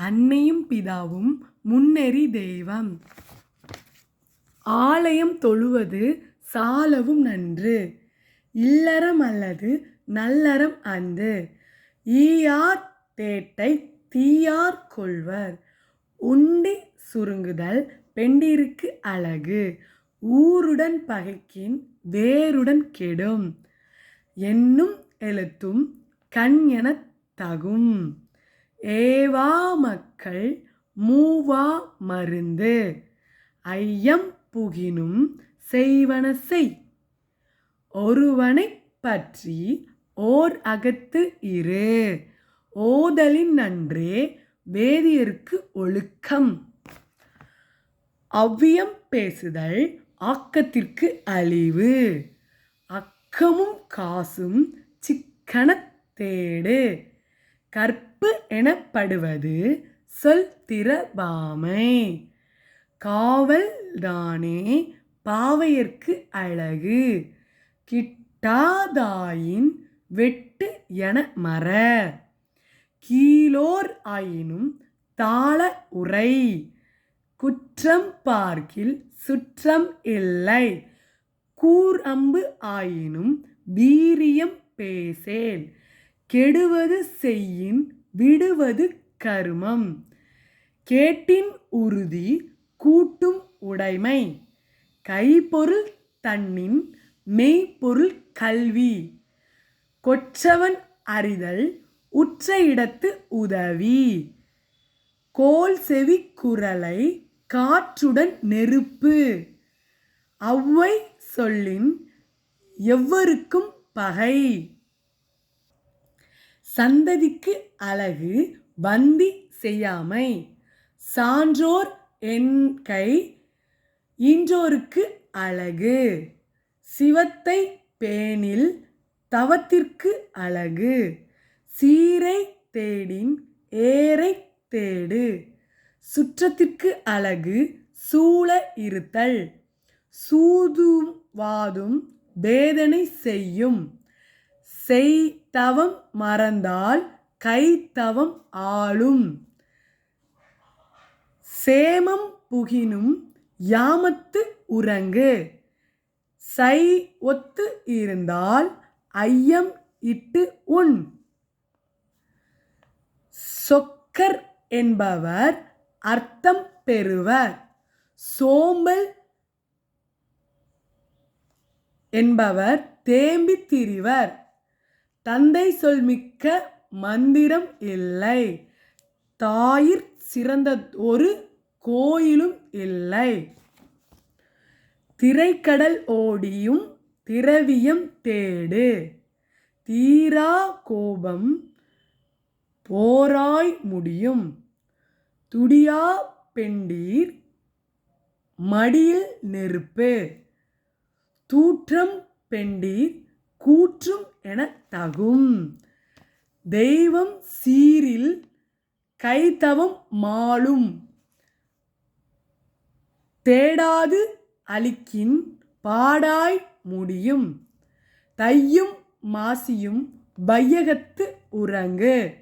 அன்னையும் பிதாவும் முன்னெறி தெய்வம் ஆலயம் தொழுவது சாலவும் நன்று. இல்லறம் அல்லது நல்லறம் அன்று. ஈயார் தேட்டை தீயார் கொள்வர். உண்டி சுருங்குதல் பெண்டிருக்கு அழகு. ஊருடன் பகைக்கின் வேருடன் கெடும். என்னும் எழுத்தும் கண் எனத் தகும். ஏவா மக்கள் மூவா மருந்து. ஐயம் புகினும் செய்வன செய். ஒருவனைப் பற்றி ஓர் அகத்து இரு. ஓதலின் நன்றே வேதியருக்கு ஒழுக்கம். அவ்வியம் பேசுதல் ஆக்கத்திற்கு அழிவு. அக்கமும் காசும் சிக்கனத் தேடு. கற்பு எனப்படுவது சொல் திறபாமை. காவல் தானே பாவையர்க்கு அழகு. கிட்டாதாயின் வெட்டு என மற. கீழோர் ஆயினும் தாள உரை. குற்றம் பார்க்கில் சுற்றம் இல்லை. கூர் அம்பு ஆயினும் வீரியம் பேசேல். கெடுவது செய்யின் விடுவது கருமம். கேட்டின் உறுதி கூட்டும் உடைமை. கைப்பொருள் தன்னின் மெய்ப்பொருள் கல்வி. கொற்றவன் அறிதல் உற்ற இடத்து உதவி. கோல் செவி குரலை காற்றுடன் நெருப்பு. அவ்வை சொல்லின் எவ்வருக்கும் பகை. சந்ததிக்கு அழகு வந்தி செய்யாமை. சான்றோர் என்கை ஈன்றோருக்கு அழகு. சிவத்தை பேணில் தவத்திற்கு அழகு. சீரை தேடின் ஏரை தேடு. சுற்றத்திற்கு அழகு சூழ இருத்தல். சூதும் வாதும் வேதனை செய்யும். செய்தவம் மறந்தால் கைத்தவம் ஆளும். சேமம் புகினும் யாமத்து உறங்கு. சை ஒத்து இருந்தால் ஐயம் இட்டு உண். சொக்கர் என்பவர் அர்த்தம் பெறுவர். சோம்பல் என்பவர் தேம்பி திரிவர். தந்தை சொல் மிக்க மந்திரம் இல்லை. தாயிற் சிறந்த ஒரு கோயிலும் இல்லை. திரைக்கடல் ஓடியும் திரவியம் தேடு. தீரா கோபம் போராய் முடியும். துடியா பெண்டீர் மடியில் நெருப்பு. தூற்றம் பெண்டீர் கூற்றும் என தகும். தெய்வம் சீரில் கைத்தவம் மாளும் தேடாது அழிக்கின் பாடாய் முடியும். தையும் மாசியும் வையகத்து உறங்கு.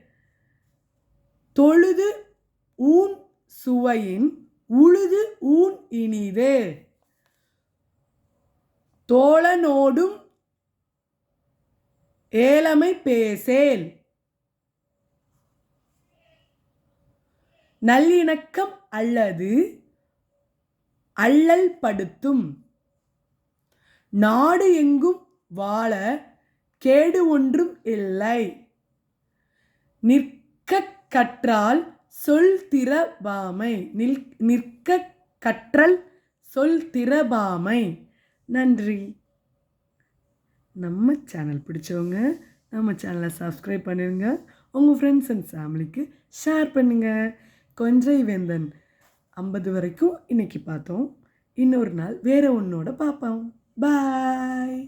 தொழுது ஊன் சுவையின் உழுது ஊன் இனிது. தோழனோடும் ஏழமை பேசேல். நல்லிணக்கம் அல்லது அல்லல் படுத்தும். நாடு எங்கும் வாழ கேடு ஒன்றும் இல்லை. நிற்க கற்றால் சொல் திறபாமை. நில் நிற்க கற்றல் சொல் திறபாமை. நன்றி. நம்ம சேனல் பிடிச்சவங்க நம்ம சேனலை சப்ஸ்கிரைப் பண்ணிடுங்க உங்கள் ஃப்ரெண்ட்ஸ் அண்ட் ஃபேமிலிக்கு ஷேர் பண்ணுங்கள் கொஞ்சை வேந்தன் ஐம்பது வரைக்கும் இன்றைக்கி பார்த்தோம். இன்னொரு நாள் வேறு ஒன்றோட பார்ப்போம். பாய்